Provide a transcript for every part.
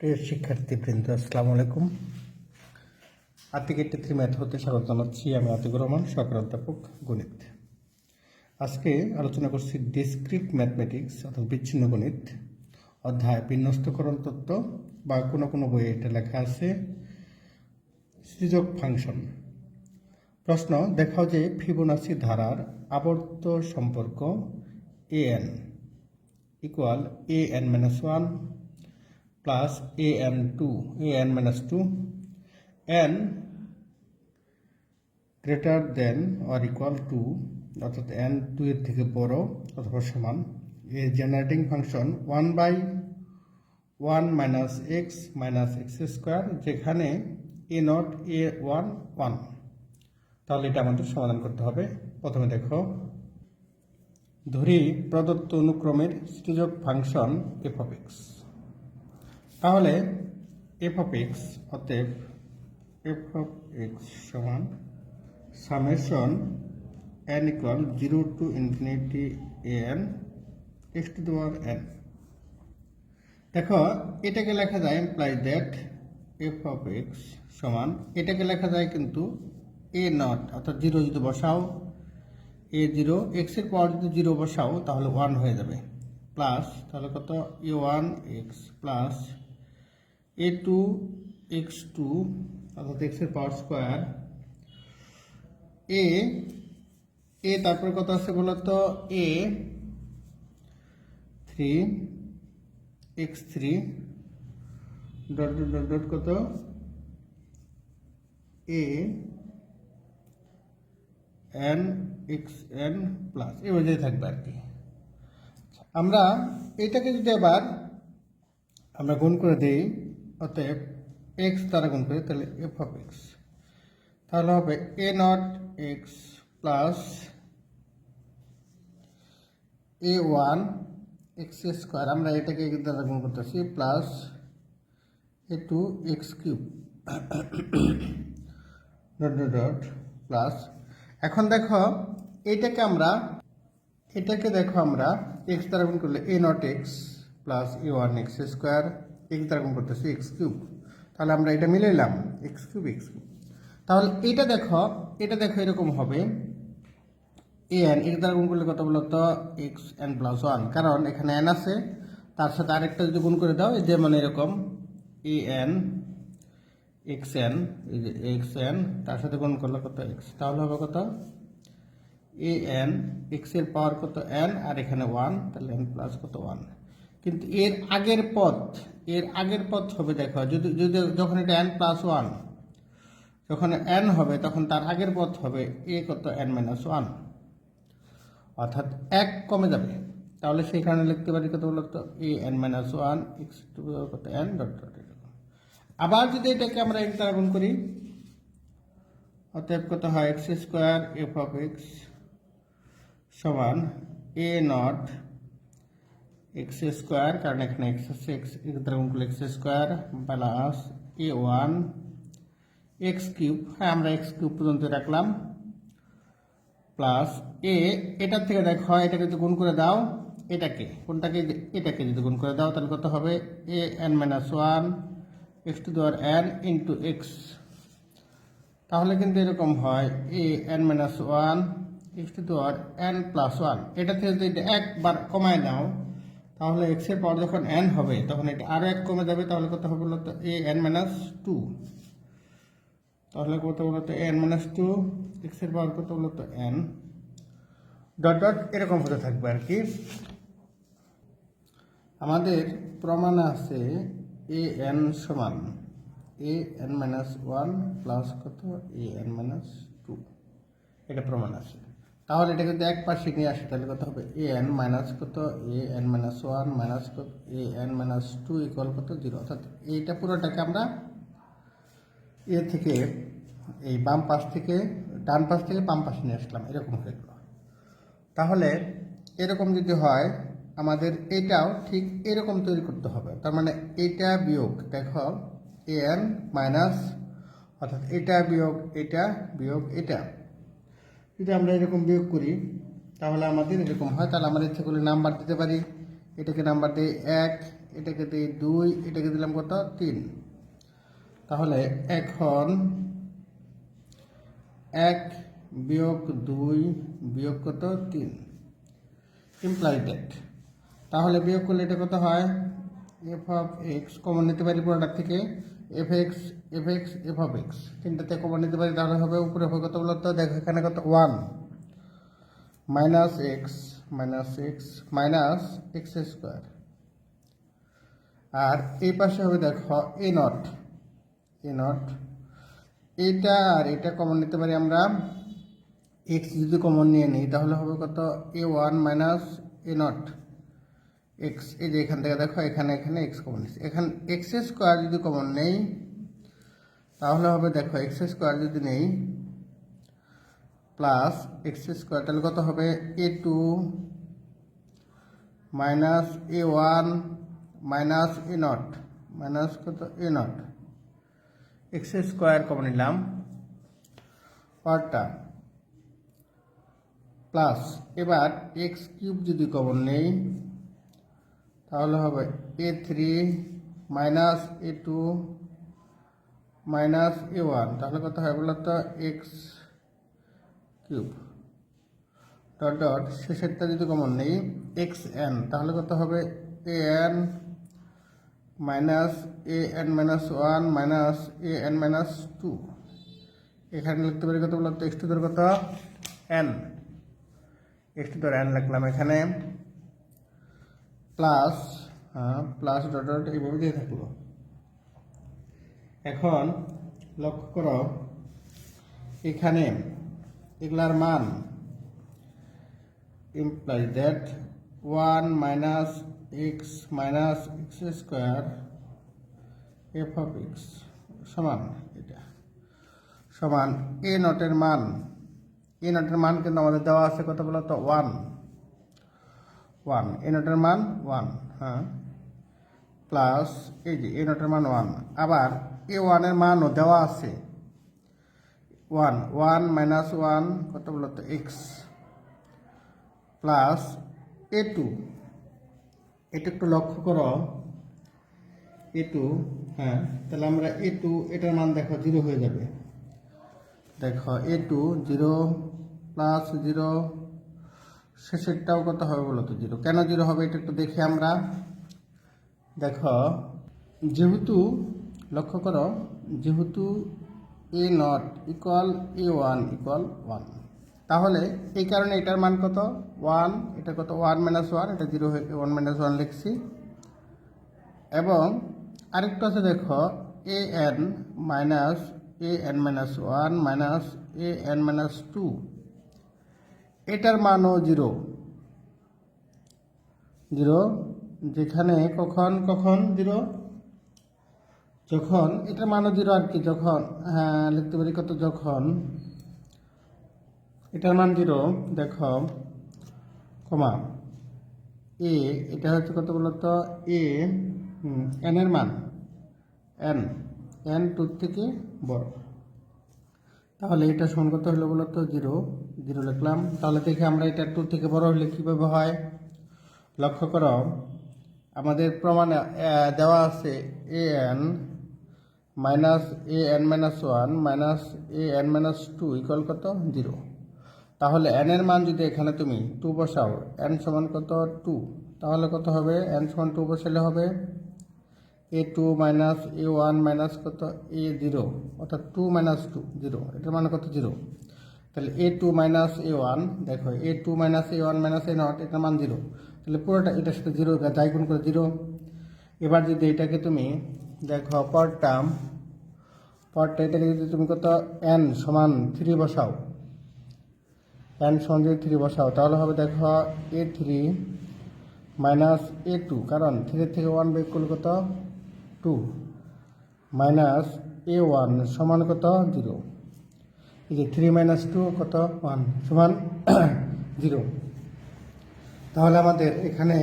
প্রিয় শিক্ষার্থীবৃন্দ, আসসালামু আলাইকুম। আতিক এইটি থ্রি ম্যাথ হতে স্বাগত জানাচ্ছি আমি আতিকুর রহমান, সহকারী অধ্যাপক গণিত। আজকে আলোচনা করছি ডিসক্রিট ম্যাথমেটিক্স অর্থাৎ বিচ্ছিন্ন গণিত, অধ্যায় বিন্যস্তকরণ তত্ত্ব, বা কোনো কোনো বইয়ে এটা লেখা আছে, সৃজক ফাংশন। প্রশ্ন, দেখাও যে ফিবোনাসি ধারার আবর্ত সম্পর্ক a n equal a n minus one plus a n two a n minus two n greater than or equal to অর্থাৎ এন টু এর থেকে বড় অথবা সমান, a generating function one by one minus x minus x square যেখানে a not a one one তাহলে এটা আমাদের সমাধান করতে হবে। প্রথমে দেখো, ধরি প্রদত্ত অনুক্রমের সৃজক ফাংশন এফ অফ এক্স তাহলে এফ অফ এক্স অতএব এফ অফ এক্স সমান summation n equal zero to infinity n x to দেওয়ার এন দেখো, এটাকে লেখা যায় imply that f of x সমান, এটাকে লেখা যায় কিন্তু এ নট অর্থাৎ জিরো যদি বসাও এ জিরো এক্সের পাওয়ার যদি জিরো বসাও, তাহলে ওয়ান হয়ে যাবে। প্লাস তাহলে কত? A one x plus a two x two অর্থাৎ এক্সের পাওয়ার স্কোয়ার এ এ তারপরে কত আছে বলতো a three x three dot dot dot dot কত? A n x n plus এই অনুযায়ী থাকবে আর কি। আমরা এটাকে যদি আবার আমরা গুণ করে দিই অতএব এক্স দ্বারা গুণ করি তাহলে এফ অফ এক্স তাহলে হবে a not x plus a one x square আমরা এটাকে এর দ্বারা গুণ করতেছি plus a two x cube dot dot dot plus এখন দেখো এইটাকে আমরা, এটাকে দেখো আমরা এক্স দ্বারা গুণ করলে a not x plus a one x square x দ্বারা গুণ করতেছি এক্স কিউব তাহলে আমরা এটা মিলে নিলাম এক্স কিউব এক্স কিউব তাহলে এটা দেখো এটা দেখো এরকম হবে। এ এন এর দ্বারা গুণ করলে কত বলতো? এক্স এন প্লাস ওয়ান কারণ এখানে এন আছে, তার সাথে আরেকটা যদি গুণ করে দাও যেমন এরকম a n x n x n তার সাথে গুণ করলে কত এক্স তাহলে হবে কত? এ এন এক্সের পাওয়ার কত এন আর এখানে ওয়ান তাহলে এন প্লাস কত ওয়ান কিন্তু এর আগের পথ এর আগের পথ হবে দেখো, যদি যদি যখন এটা এন প্লাস ওয়ান যখন এন হবে তখন তার আগের পথ হবে এ কত এন মাইনাস ওয়ান অর্থাৎ এক কমে যাবে। তাহলে সেই কারণে লিখতে পারি কত বলতো? A n minus one x two কত এন ডট ডট আবার যদি এটাকে আমরা এক গুণ করি, অতএব কত হয়? X square f of x সমান এ নট এক্স স্কোয়ার কারণ এখানে এক্স আছে এক্স এক দ্বারা x square plus a one x cube হ্যাঁ আমরা এক্স কিউব পর্যন্ত রাখলাম প্লাস এ এটার থেকে দেখো, এটাকে যদি গুণ করে দাও, এটাকে, কোনটাকে এটাকে যদি গুণ করে দাও, তাহলে কত হবে? A n minus one x two দেওয়ার এন ইন্টু এক্স তাহলে কিন্তু এরকম হয় a n minus one x two দেওয়ার এন প্লাস ওয়ান এটা থেকে যদি একবার কমায় নাও তাহলে এক্সের পাওয়ার যখন এন হবে, তখন এটা আরও এক কমে যাবে, তাহলে কত হবে বলতো? এ এন মাইনাস টু তাহলে কত বলতো? এন মাইনাস টু এক্সের পাওয়ার কত বলতো? এন ডট ডট এরকম হতে থাকবে আর কি। আমাদের প্রমাণ আছে এ এন সমান a n minus one plus কত? এ এন মাইনাস টু এটা প্রমাণ আছে। তাহলে এটা যদি এক পাশে নিয়ে আসে, তাহলে কত হবে? এ এন মাইনাস কত? A n minus one minus কত? A n minus two equal কত? জিরো অর্থাৎ এইটা পুরোটাকে আমরা এ থেকে, এই বাম পাশ থেকে, ডান পাশ থেকে বাম পাশে নিয়ে আসলাম, এরকম হয়ে গেল। তাহলে এরকম যদি হয়, আমাদের এটাও ঠিক এরকম তৈরি করতে হবে। তার মানে এটা বিয়োগ, দেখো এ এন মাইনাস অর্থাৎ এটা বিয়োগ এটা বিয়োগ, এটা। যদি আমরা এরকম বিয়োগ করি, তাহলে আমাদের এরকম হয়। তাহলে আমরা ইচ্ছে করলে নাম্বার দিতে পারি। এটাকে নাম্বার দিই এক, এটাকে দিই দুই, এটাকে দিলাম কত? তিন। তাহলে এখন এক বিয়োগ দুই বিয়োগ কত? তিন। ইমপ্লাই ডেট তাহলে বিয়োগ করলে এটা কত হয়? এফ অফ এক্স কমন নিতে পারি পুরোটার থেকে। F x f x f of x তিনটাতে common নিতে পারি, তাহলে হবে উপরে হবে কত বলতো? দেখো এখানে কত one minus x minus x minus x square আর এই পাশে হবে দেখো এ নট এ নট এটা আর এটা কমন নিতে পারি আমরা এক্স যদি কমন নিয়ে নিই, তাহলে হবে কত a one minus a not x এই যে এখান থেকে দেখো, এখানে এখানে এক্স কমন নিচ্ছে। এখানে এক্স স্কোয়ার যদি কমন নেই, তাহলে হবে দেখো এক্স স্কোয়ার যদি নেই প্লাস এক্স স্কোয়ার তাহলে কত হবে? A two minus a one minus a nought minus কত? A nought x square common নিলাম পারটা প্লাস এবার এক্স কিউব যদি কমন নেই তাহলে হবে a three minus a two minus a one তাহলে কত হয় বলো তো? এক্স কিউব ডট ডট শেষেরটা যদি কমন নেই এক্স এন তাহলে কত হবে? A n minus a n minus one minus a n minus two এখানে লিখতে পারি কত বলতো এক্স টু ধর কত? এন এক্স টু ধর এন লিখলাম এখানে। প্লাস প্লাস ডট ডট এইভাবে দিয়ে থাকল এখন লক্ষ্য করো, এখানে এগুলার মান imply that one minus x minus x square f of x সমান এটা। সমান এ নটের মান। এ নটের মান কিন্তু আমাদের দেওয়া আছে কত বলতো? ওয়ান ওয়ান এ নটের মান ওয়ান হ্যাঁ প্লাস এই যে এ নটের মান ওয়ান আবার এ ওয়ানের মানও দেওয়া আছে। ওয়ান ওয়ান মাইনাস ওয়ান কত বলতো এক্স প্লাস এ টু এটা একটু লক্ষ্য করো। এ টু হ্যাঁ তাহলে আমরা এ টু এটার মান দেখো জিরো হয়ে যাবে। দেখো a two zero plus zero শেষেরটাও কত হবে বলো তো? জিরো কেন জিরো হবে এটা একটু দেখি আমরা। দেখো, যেহেতু, লক্ষ্য করো, যেহেতু a not equal a one equal one তাহলে এই কারণে এটার মান কত? ওয়ান এটা কত? ওয়ান মাইনাস ওয়ান এটা জিরো হয়ে ওয়ান মাইনাস ওয়ান লিখছি। এবং আরেকটা আছে দেখো a n minus a n minus one minus a n minus two এটার মানও জিরো। জিরো, যেখানে কখন কখন জিরো? যখন, এটার মানও জিরো আর কি, যখন হ্যাঁ লিখতে পারি কত যখন? এটার মান জিরো, দেখো, কমা। এ, এটা হচ্ছে কত বলতো? এ এন এর মান। এন এন টুর থেকে বড়। তাহলে এটা সমান কত হলো বলতো? জিরো। জিরো লিখলাম। তাহলে দেখে আমরা এটা টু থেকে বড় হলে কীভাবে হয়? লক্ষ্য করো, আমাদের প্রমাণে দেওয়া আছে a n minus a n minus one minus a n minus two equal কত? জিরো তাহলে এন এর মান যদি এখানে তুমি টু বসাও এন সমান কত? টু তাহলে কত হবে? এন সমান টু বসালে হবে a two minus a one minus কত? এ জিরো অর্থাৎ টু মাইনাস টু জিরো এটার মানে কত? জিরো তাহলে a two minus a one দেখো a two minus a one minus a not এটার মান জিরো তাহলে পুরোটা এটার সাথে জিরো যাই গুণ করে জিরো এবার যদি এটাকে তুমি দেখো পর টার্ম পরটা এটাকে যদি তুমি কত এন সমান থ্রি বসাও এন সমান যদি থ্রি বসাও, তাহলে হবে দেখো a three minus a two কারণ থ্রি থেকে ওয়ান বের করলে কত? টু মাইনাস এ ওয়ান সমান কত? জিরো এই যে থ্রি মাইনাস টু কত? ওয়ান সমান জিরো তাহলে আমাদের এখানে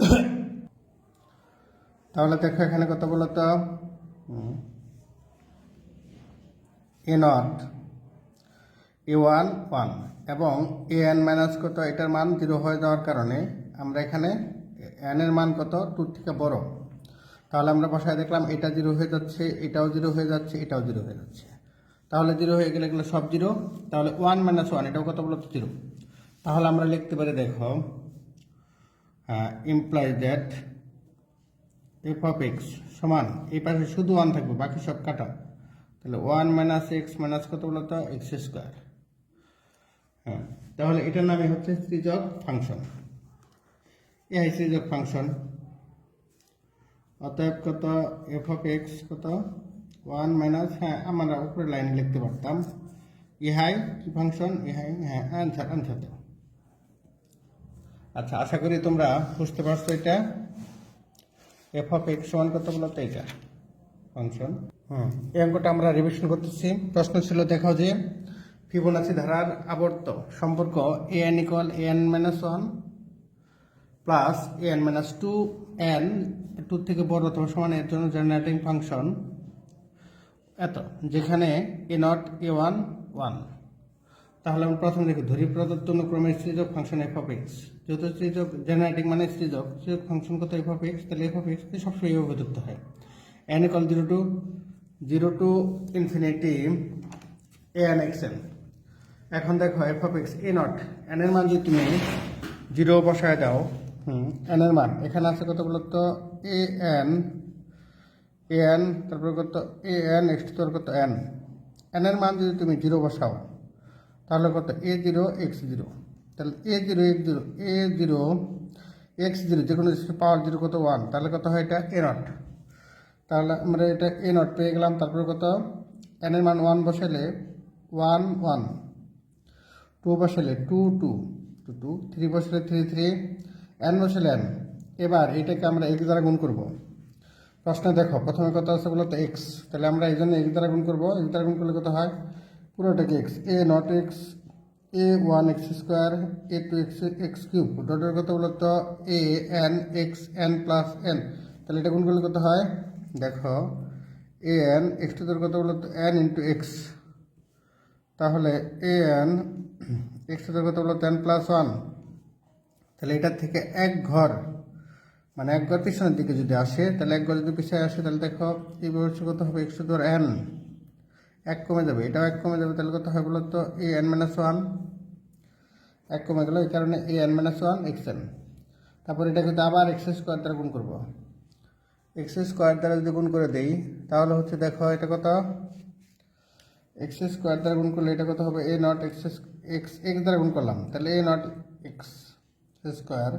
তাহলে দেখো এখানে কত বলতো a not a one one এবং এ এন মাইনাস কত? এটার মান জিরো হয়ে যাওয়ার কারণে আমরা এখানে এন এর মান কত? টুর থেকে বড়। তাহলে আমরা বসায় দেখলাম এটা জিরো হয়ে যাচ্ছে, এটাও জিরো হয়ে যাচ্ছে, এটাও জিরো হয়ে যাচ্ছে। তাহলে জিরো হয়ে গেলে এগুলো সব জিরো, তাহলে ওয়ান মাইনাস ওয়ান এটাও কত বলতো? জিরো। তাহলে আমরা লিখতে পারি, দেখো imply that f of x সমান, এই পাশে শুধু ওয়ান থাকবে, বাকি সব কাটা। তাহলে ওয়ান মাইনাস এক্স মাইনাস কত বলতো? এক্স স্কোয়ার হ্যাঁ তাহলে এটার নামই হচ্ছে সৃজক ফাংশন এ হয় সৃজক ফাংশন অতএব কত? এফ অফ এক্স কত? ওয়ান মাইনাস হ্যাঁ আমরা উপরে লাইনে লিখতে পারতাম। ইহাই কি ফাংশন, ইহাই হ্যাঁ আনসার আনসার আচ্ছা আশা করি তোমরা বুঝতে পারছ এটা। এফ অফ এক্স সমান কত বলতো এটা? ফাংশন। হুম, এই অঙ্কটা আমরা রিভিশন করতেছি। প্রশ্ন ছিল দেখাও যে ফিবোনাচি ধারার আবর্ত সম্পর্ক a n equal a n minus one plus a n minus two n two থেকে বড় অথবা সমান, এর জন্য জেনারেটিং ফাংশন এত, যেখানে a nought a one one তাহলে আমরা প্রথম দেখি ধরি প্রদত্ত অনুক্রমে সৃজক ফাংশন এফ অফ এক্স যেহেতু সৃজক জেনারেটিং মানে সৃজক সৃজক ফাংশন কত এফ অফ এক্স তাহলে এফ অফ এক্স সবসময় এইভাবে ধরতে হয়। N equal zero to zero to infinity n x n এখন দেখো f of x a nought n এর মান যদি তুমি জিরো বসায় দাও, হুম এন এর মান, এখানে আছে কত বলতো এ এন এ এন, তারপরে কত এ এন, এক্স তোর কত এন? এন এর মান যদি তুমি জিরো বসাও, তাহলে কত? A zero, x zero. তাহলে a zero, x zero, a zero, x zero যে কোনো পাওয়ার জিরো কত? ওয়ান। তাহলে কত হয় এটা? A nought. তাহলে আমরা এটা এ নট পেয়ে গেলাম, তারপরে কত? এন এর মান ওয়ান বসালে ওয়ান ওয়ান। টু বসালে two two. Two two. Three বসালে থ্রি থ্রি। এন বসালে এন। এবার এটাকে আমরা এক্স দ্বারা গুণ করব। প্রশ্নে দেখো, প্রথমে কত আছে বলো এক্স তাহলে আমরা এই জন্য এক্স দ্বারা গুণ করব। এক্স দ্বারা গুণ করলে কত হয়? পুরোটাকে x a nought x a one x square a two x x cube ডটের কত বলো a n x n plus n তাহলে এটা গুণ করলে কত হয়? দেখো এ এন এক্স টু কত বলো তো? এন ইন্টু এক্স তাহলে এ এন এক্স টু বলো এন প্লাস ওয়ান তাহলে এটার থেকে এক ঘর মানে এক ঘর পিছনের দিকে যদি আসে, তাহলে এক ঘর যদি পিছিয়ে আসে, তাহলে দেখো এই ব্যবস্থা কত হবে? এক্স টু এন এক কমে যাবে। এটাও এক কমে যাবে, তাহলে কত হয় বলো তো এ এন মাইনাস ওয়ান এক কমে গেল, এই কারণে a n minus one x n তারপর এটাকে যদি আবার এক্স স্কোয়ার দ্বারা গুণ করব। এক্স স্কোয়ার দ্বারা যদি গুণ করে দেই, তাহলে হচ্ছে দেখো এটা কত? এক্স স্কোয়ার দ্বারা গুণ করলে এটা কত হবে? A nought x x x দ্বারা গুণ করলাম। তাহলে a nought x square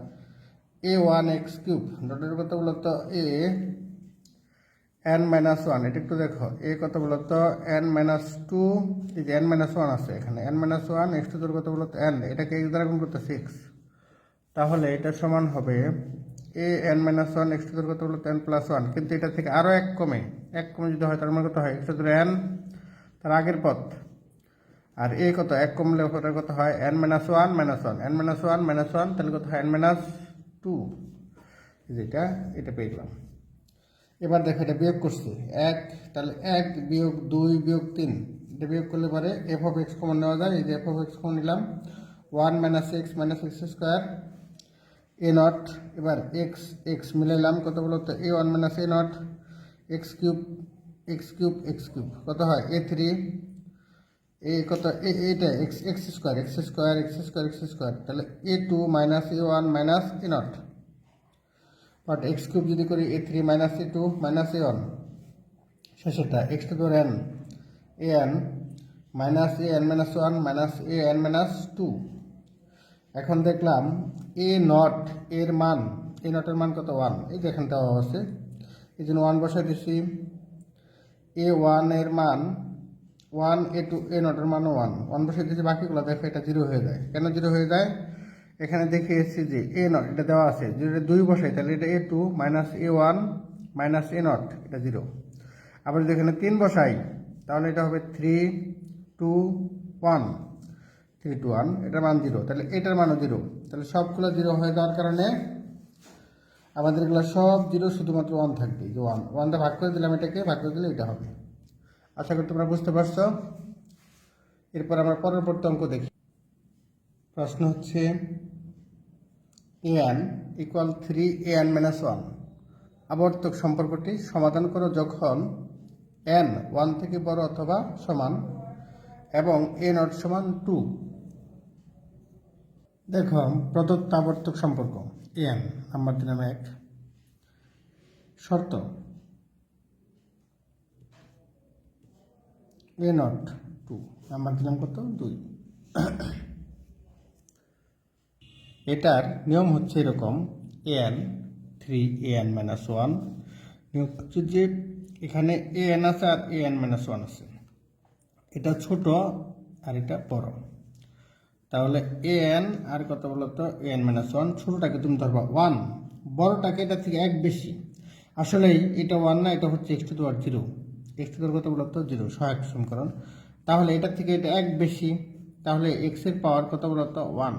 a one x cube ডটের কত বলতো? এ এন মাইনাস ওয়ান এটা একটু দেখো। এ কত বলতো? এন মাইনাস টু এই যে এন মাইনাস ওয়ান আছে এখানে। N minus one x two কত বলতো? এন এটাকে এক্স দ্বারা গুণ করতে সিক্স তাহলে এটা সমান হবে a n minus one x two কত বলতো? এন প্লাস ওয়ান কিন্তু এটা থেকে আরও এক কমে। এক কমে যদি হয়, তার মানে কত হয়? এক্স টু এন তার আগের পথ। আর এ কত? এক কমলে ওটা কত হয়? N minus one minus one n minus one minus one তাহলে কত হয়? এন মাইনাস টু যেটা, এটা পেয়ে গেলাম। এবার দেখো এটা বিয়োগ করছি। এক, তাহলে এক বিয়োগ দুই বিয়োগ তিন, এটা বিয়োগ করলে পরে এফ অফ এক্স কমন নেওয়া যায়। এই যে এফ অফ এক্স কমন নিলাম। One minus x minus x square a nought এবার এক্স এক্স মিলাইলাম কত বলো বলতো a one minus a nought x cube x cube x cube কত হয়? এ থ্রি এ কত এটা x x square x square x square x square তাহলে a two minus a one minus a nought but x cube যদি করি a three minus a two minus a one শেষেরটা x two n a n minus a n minus one minus a n minus two এখন দেখলাম এ not এর মান এ নটের মান কত? One এই যে এখান দেওয়া আছে। এই জন্য ওয়ান বসাই দিচ্ছি এ ওয়ানের মান ওয়ান এ টু এ নটের মান ওয়ান। ওয়ান বসে দিয়েছি বাকিগুলো দেখো, এটা জিরো হয়ে যায়। কেন জিরো হয়ে যায়? এখানে দেখে এসেছি যে এ নট, এটা দেওয়া আছে। যদি এটা দুই বসাই তাহলে এটা a two minus a one minus a nought, এটা জিরো। আবার যদি এখানে তিন বসাই, তাহলে এটা হবে three two one. Three two one, এটার মান জিরো। তাহলে এটার মানও জিরো। তাহলে সবগুলো জিরো হয়ে যাওয়ার কারণে আমাদের এগুলো সব জিরো শুধুমাত্র ওয়ান থাকবে, যে ওয়ান। ওয়ানটা ভাগ করে দিলাম এটাকে, ভাগ করে দিলে এটা হবে। আশা করি তোমরা বুঝতে পারছ। এরপর আমরা পরবর্তী অঙ্ক দেখি। প্রশ্ন হচ্ছে n equal three n minus one আবর্তক সম্পর্কটি সমাধান করো যখন এন ওয়ান থেকে বড় অথবা সমান এবং এ নট সমান টু দেখো, প্রদত্ত আবর্তক সম্পর্ক এন নাম্বার দিলাম এক। শর্ত এ নট টু নাম্বার দিলাম কত? দুই। এটার নিয়ম হচ্ছে এরকম n three a n minus one নিয়ম হচ্ছে যে এখানে এ এন আছে আর এ এন মাইনাস ওয়ান আছে। এটা ছোট আর এটা বড়। তাহলে এ এন আর কত বলতো এ এন মাইনাস ওয়ান ছোটোটাকে তুমি ধরবা ওয়ান বড়টাকে এটা থেকে এক বেশি। আসলেই এটা ওয়ান না, এটা হচ্ছে এক্স টু দেওয়ার জিরো এক্স টু দেওয়ার কত বলতো জিরো সহায়ক সমীকরণ। তাহলে এটা থেকে এটা এক বেশি, তাহলে এক্সের পাওয়ার কত বলতো ওয়ান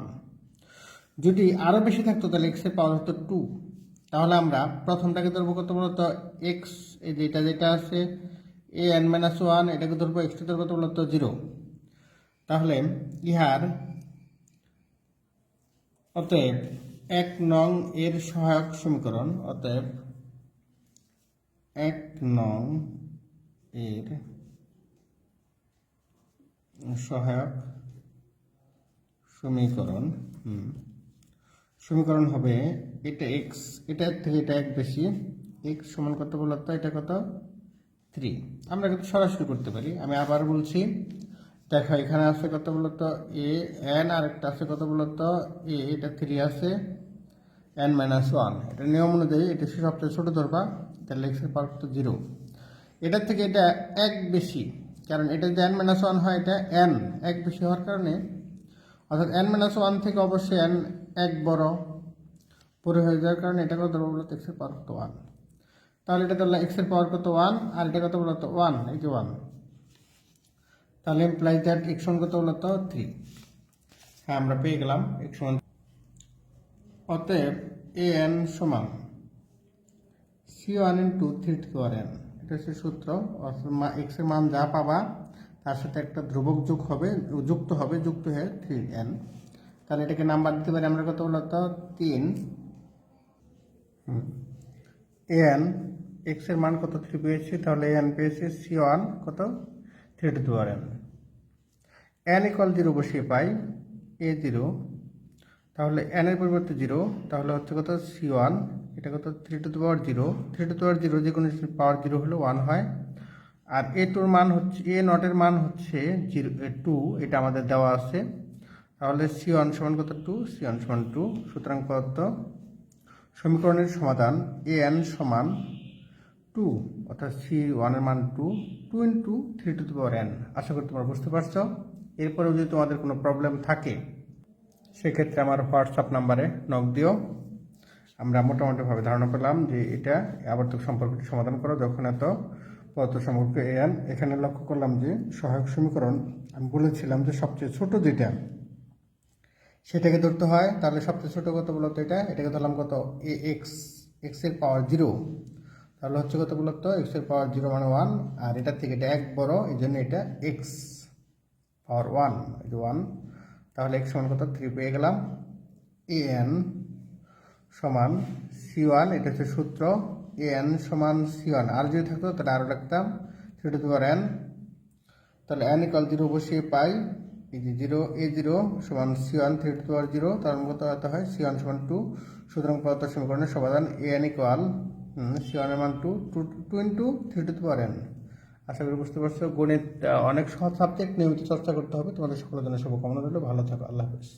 যদি আরও বেশি থাকতো, তাহলে এক্সের পাওয়ার হতো টু তাহলে আমরা প্রথমটাকে ধরবো কত বলতো এক্স এই যেটা যেটা আছে এ এন মাইনাস ওয়ান এটাকে ধরবো এক্স টু ধরবো কত বলতো জিরো তাহলে ইহার অতএব এক নং এর সহায়ক সমীকরণ, অতএব এক নং এর সহায়ক সমীকরণ সমীকরণ হবে এটা এক্স এটার থেকে এটা এক বেশি। এক্স সমান কত বলতো এটা কত? থ্রি আমরা কিন্তু সরাসরি করতে পারি। আমি আবার বলছি, দেখো এখানে আছে কত বলতো এ এন আর একটা আছে কত বলতো এ এটা থ্রি আছে। এন মাইনাস ওয়ান এটা নিয়ম অনুযায়ী এটা সবচেয়ে ছোটো ধরবা। তাহলে এক্সের পাওয়ার কত জিরো এটার থেকে এটা এক বেশি, কারণ এটা যদি এন মাইনাস ওয়ান হয় এটা এন এক বেশি হওয়ার কারণে, অর্থাৎ এন মাইনাস ওয়ান থেকে অবশ্যই এন এক বড়, পরে হয়ে যাওয়ার কারণে এটা কত বলতো এক্সের পাওয়ার কত? ওয়ান তাহলে এটা ধরলাম এক্সের পাওয়ার কত? ওয়ান আর এটা কত বলতো ওয়ান এই যে ওয়ান তাহলে এমপ্লাই দ্যাট এক্স ওয়ান কত বলতো থ্রি হ্যাঁ আমরা পেয়ে গেলাম এক্স ওয়ান অতএব এ এন সমান c one into three to R n এটা হচ্ছে সূত্র। এক্সের মান যা পাবা, তার সাথে একটা ধ্রুবক যোগ হবে, যুক্ত হবে, যুক্ত হয়ে থ্রি এন তাহলে এটাকে নাম্বার দিতে পারি আমরা কত বলতো? তিন। এন এক্সের মান কত থ্রি পেয়েছি? তাহলে এন পেয়েছি সি ওয়ান কত? থ্রি টু আর এন এন ইকুয়াল জিরো বসিয়ে পাই এ জিরো তাহলে এন এর পরিবর্তে জিরো তাহলে হচ্ছে কত? সি ওয়ান এটা কত? Three to power zero three to power zero যে কোনো পাওয়ার জিরো হলে ওয়ান হয়। আর এ টুর মান হচ্ছে এ নটের মান হচ্ছে জিরো টু এটা আমাদের দেওয়া আছে। তাহলে সি ওয়ান সমান কত? টু সি ওয়ান সমান টু সুতরাং কত? সমীকরণের সমাধান এ এন সমান টু অর্থাৎ সি ওয়ানের মান two two into three to power n আশা করি তোমরা বুঝতে পারছ। এরপরেও যদি তোমাদের কোনো প্রবলেম থাকে, সেক্ষেত্রে আমার হোয়াটসঅ্যাপ নাম্বারে নক দিও। আমরা মোটামুটিভাবে ধারণা পেলাম যে এটা আবর্তক সম্পর্কটি সমাধান করো। যখন এত পদার্থ সম্পর্ক এন এখানে লক্ষ্য করলাম যে সহায়ক সমীকরণ, আমি বলেছিলাম যে সবচেয়ে ছোট যেটা, সেটাকে ধরতে হয়। তাহলে সবচেয়ে ছোট কত বলতো এটা? এটাকে ধরলাম কত? এ এক্স এক্সের পাওয়ার জিরো তাহলে হচ্ছে কত বলতো? এক্সের পাওয়ার জিরো মানে ওয়ান আর এটার থেকে এটা এক বড় এই জন্য এটা এক্স পাওয়ার ওয়ান ওয়ান তাহলে এক্স সমান কত? থ্রি পেয়ে গেলাম। এ এন সমান সি ওয়ান এটা হচ্ছে সূত্র এ এন সমান সি ওয়ান আর যদি থাকতো, তাহলে আরও লিখতাম থ্রি টু পাওয়ার এন তাহলে এন ইকাল জিরো বসিয়ে পাই, এই যে জিরো এ জিরো সমান c one three to power zero তার মতো হতে হয় সি ওয়ান সমান টু সুতরাং পদার্থ সমীকরণের সমাধান এ এন ইকুয়াল সি ওয়ানের মান two two two into three to power n আশা করি বুঝতে পারছ, গণিত অনেক সহজ সাবজেক্ট নিয়মিত চর্চা করতে হবে। তোমাদের সকলের জন্য শুভকামনা রইল। ভালো থাকো, আল্লাহ হাফিজ।